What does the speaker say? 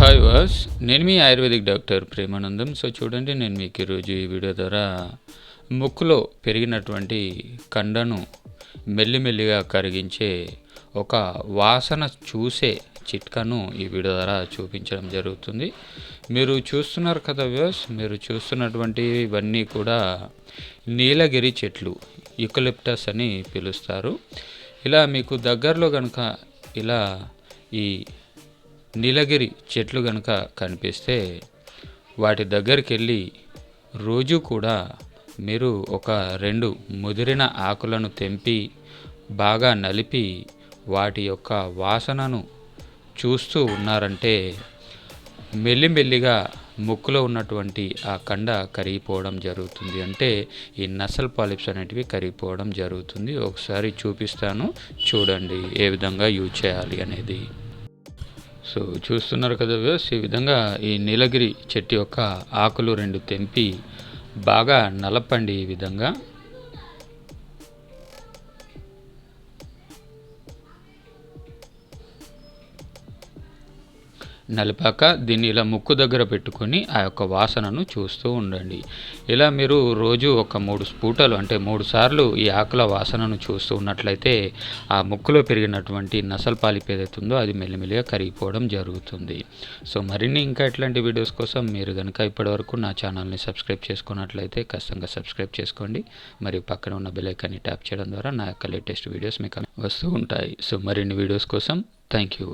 Hi వాస్ నేను మీ ఆయుర్వేదిక్ డాక్టర్ ప్రేమానందం. సో చూడండి నేను మీకు ఈరోజు ఈ వీడియో ద్వారా ముక్కులో పెరిగినటువంటి కండను మెల్లిమెల్లిగా కరిగించే ఒక వాసన చూసే చిట్కాను ఈ వీడియో ద్వారా చూపించడం జరుగుతుంది. మీరు చూస్తున్నారు కదా వ్యూస్ మీరు చూస్తున్నటువంటి ఇవన్నీ కూడా నీలగిరి చెట్లు యుకలిప్టస్ అని పిలుస్తారు. ఇలా మీకు దగ్గరలో కనుక ఇలా ఈ నీలగిరి చెట్లు కనుక కనిపిస్తే వాటి దగ్గరికి వెళ్ళి రోజు కూడా మీరు ఒక రెండు ముదిరిన ఆకులను తెంపి బాగా నలిపి వాటి యొక్క వాసనను చూస్తూ ఉన్నారంటే మెల్లిమెల్లిగా ముక్కులో ఉన్నటువంటి ఆ కండ కరిగిపోవడం జరుగుతుంది. అంటే ఈ నసల్ పాలిప్స్ అనేటివి కరిగిపోవడం జరుగుతుంది. ఒకసారి చూపిస్తాను. చూడండి ఏ విధంగా యూజ్ చేయాలి అనేది. సో చూస్తున్నారు కదా వ్యూస్ ఈ విధంగా ఈ నీలగిరి చెట్టు యొక్క ఆకులు రెండు తెంపి బాగా నలపండి ఈ విధంగా. నలిపాక దీన్ని ఇలా ముక్కు దగ్గర పెట్టుకొని ఆ యొక్క వాసనను చూస్తూ ఉండండి. ఇలా మీరు రోజు ఒక మూడు స్పూటలు అంటే మూడు సార్లు ఈ ఆకుల వాసనను చూస్తూ ఉన్నట్లయితే ఆ ముక్కులో పెరిగినటువంటి నసల్ పాలిప్ ఏదైతుందో అది మెల్లిమెల్లిగా కరిగిపోవడం జరుగుతుంది. సో మరిన్ని ఇంకా ఇట్లాంటి వీడియోస్ కోసం మీరు కనుక ఇప్పటివరకు నా ఛానల్ని సబ్స్క్రైబ్ చేసుకున్నట్లయితే ఖచ్చితంగా సబ్స్క్రైబ్ చేసుకోండి. మరియు పక్కన ఉన్న బెలైకాన్ని ట్యాప్ చేయడం ద్వారా నా యొక్క లేటెస్ట్ వీడియోస్ మీకు వస్తూ ఉంటాయి. సో మరిన్ని వీడియోస్ కోసం థ్యాంక్ యూ